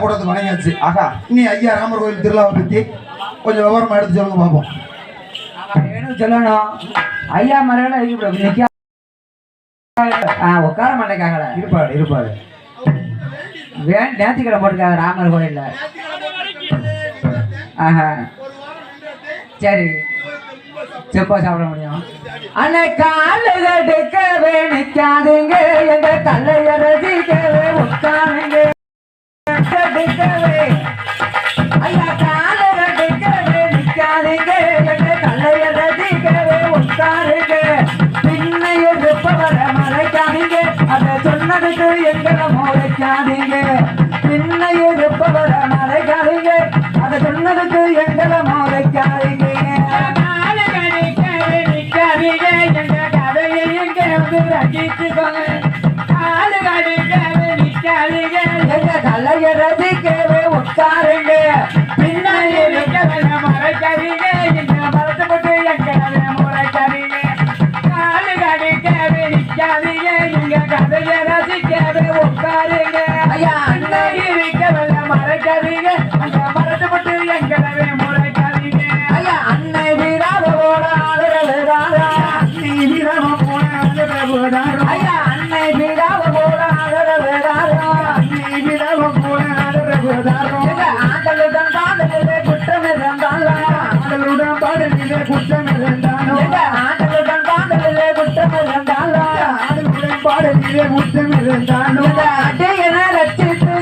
கூடத்துக்கு வணங்கியாச்சு ஆகா இனி ஐயா ராமர் கோயில் திருவிழாவை பத்தி கொஞ்சம் விவரமா எடுத்து சொல்லுங்க பார்ப்போம் எனக்கு சொல்லணும். ஐயா நிக்க ஆ உட்கார மாட்டேங்காங்கள இருப்பாரு இருப்பாரு. வேன் நேர்த்திக்கடை போட்டுருக்காங்க ராமர் கோயில்ல. ஆஹா. சரி. செப்பா சாப்பிட முடியும். அன்னை காலு கடுக்கவே நிக்காதீங்க எங்க தலைய கடுக்கவே ஐயா காலு கடுக்கவே நிக்காதீங்க. எங்க தலைய ரசிக்கவே உட்காருங்க. பின்ன எதிர்ப்பவரை மறைக்காதீங்க. அதை சொன்னதுக்கு எங்களை முறைக்காதீங்க பின்ன எதிர்ப்பவரை மறைக்காதீங்க. அதை சொன்னதுக்கு எங்களை முறைக்காதீங்க எங்க உட்காருங்க பின்னாடி மறைக்காதீங்க. எங்க மரத்துப்பட்டு எங்களை முறைக்காதீங்க. காலு கடிக்கவே நிக்காதீங்க எங்க கதைய ரசிக்கவே உட்காருங்க. அண்ணன் இருக்கவல்ல மறைக்காதீங்க. அந்த மரத்துப்பட்டு எங்களை முறைக்காதீங்க. ஐயா. அன்னை வீராவோட ஆதரவு ராரா நீ வீரம போன ஆதரவு ராரா ஐயா. அன்னை வீராவோட ஆதரவு ராரா நீ வீரம போன ஆதரவு ராரா குற்றம் இருந்தாலோ அடையன ரச்சித்து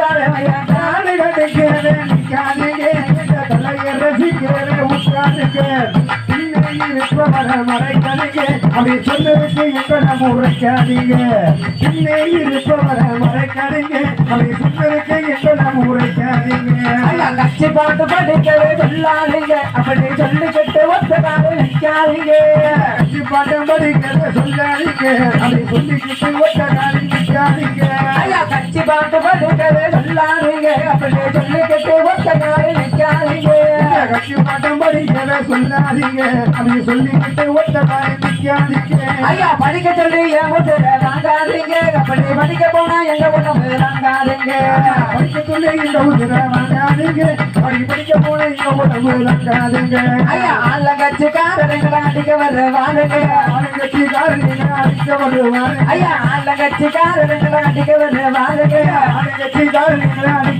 ராரா காலு கடுக்கிறே நிக்காதீங்க எங்க தலையை ரசிக்கிறே உட்காருங்க பின்னையில் இருப்பவரை மறைக்காதீங்க. அப்படி சொன்னதுக்கு எங்களை முறைக்காதீங்க. பின்னையில் இருப்பவரை மறைக்காதீங்க. அப்படி சொன்னதுக்கு எங்களை முறைக்காதீங்க. கட்சி பாட்டு படிக்கவே சொல்லாதீங்க. அப்படி சொல்லிக்கிட்டு ஒத்ததாக கட்சி பாட்டு படிக்கவே சொல்லாதீங்க அப்படி சொல்லிக்கிட்டு ஒத்ததாக நிற்காதீங்க ஐயா கட்சி பாட்டு படிக்கவே சொல்லாதீங்க. சொல்லிக்கிட்டு படிக்கவே சொல்லாதீங்க. அப்படி சொல்லிக்கிட்டு ஒத்ததாக நிற்காதீங்க ஐயா படிக்க சொல்லி என் வீட்டுல வாங்காதீங்க. அப்படி படிக்க போனா எங்க உடம்பு வாங்காதீங்க. படிக்க சொல்லி இந்த ஊதுற வாங்காதீங்க. அப்படி படிக்க போனா எங்க உடம்பு வாங்காதீங்க. ஐயா ஆள கட்சிக்காரங்களை அடிக்க வர வாழுங்க ஆள கட்சிக்காரங்களை அடிக்க வருவாங்க ஐயா ஆள கட்சிக்காரங்களை அடிக்க வர வாழுங்க ஆள கட்சிக்காரங்களை அடிக்க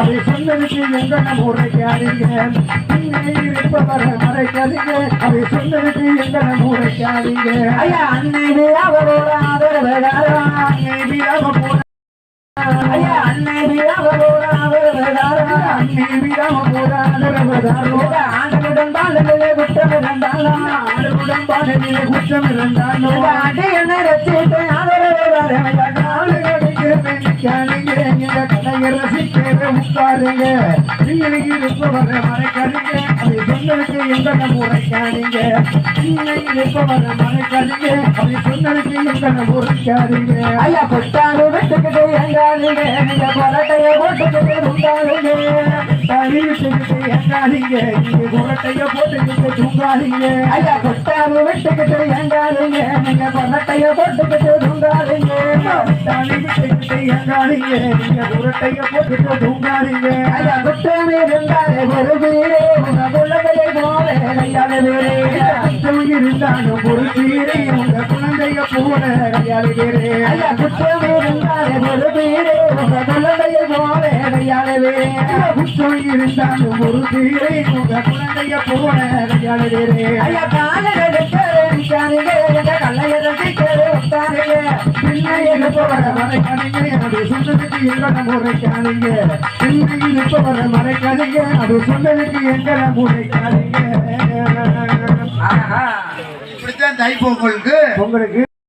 அதை சொன்னதுக்கு எங்க நம்ம உரைக்காதீங்க இன்னை இருப்பவரை மறைக்காதீங்க. அதை சொன்னதுக்கு எங்களை முறைக்காதீங்க ஐயா அன்னை வீராவோட ஆதரவு அன்னை வீராவ போட ஐயா அன்னை வீராவோட ஆதரவு அன்னை வீராவ போட ஆதரவு குற்றம் இருந்தாலும் குற்றம் இருந்தாலும் உட்காருங்க இன்னைக்கு இருப்பவரை மறைக்காதீங்க. அதை சொன்னதுக்கு எங்களை முறைக்காதீங்க இன்னைக்கு இருப்பவரை மறைக்காதீங்க. அதை சொன்னதுக்கு எங்களை முறைக்காதீங்க ஐயா கொட்டாரு விட்டுக்கிட்டு எங்காதீங்க நீங்க கொரட்டைய போட்டுக்கிட்டு உண்டாதீங்க தனி விட்டுக்கிட்டு எங்காதீங்க நீங்க கொரட்டைய போட்டுக்கிட்டு தூங்காதீங்க. ஐயா கொட்டாரு விட்டுக்கிட்டு எங்காதீங்க நீங்க கொரட்டைய போட்டுக்கிட்டு தூங்காதீங்க. இருந்தாலும் ஒரு உங்க குழந்தைய போல கையாள ஐயா குற்றம் ஒரு உங்க குழந்தைய போல குற்றம் இருந்தாலும் ஒரு உங்க குழந்தைய போல ஐயா பின்ன இருப்பவர மறைக்காதீங்க அது சொன்னதுக்கு எங்களை முறைக்காதீங்க பின்ன இருப்பவர மறைக்காதீங்க அது சொன்னதுக்கு எங்களை முறைக்காதீங்க இப்படித்தான் தைப்பொங்கலுக்கு உங்களுக்கு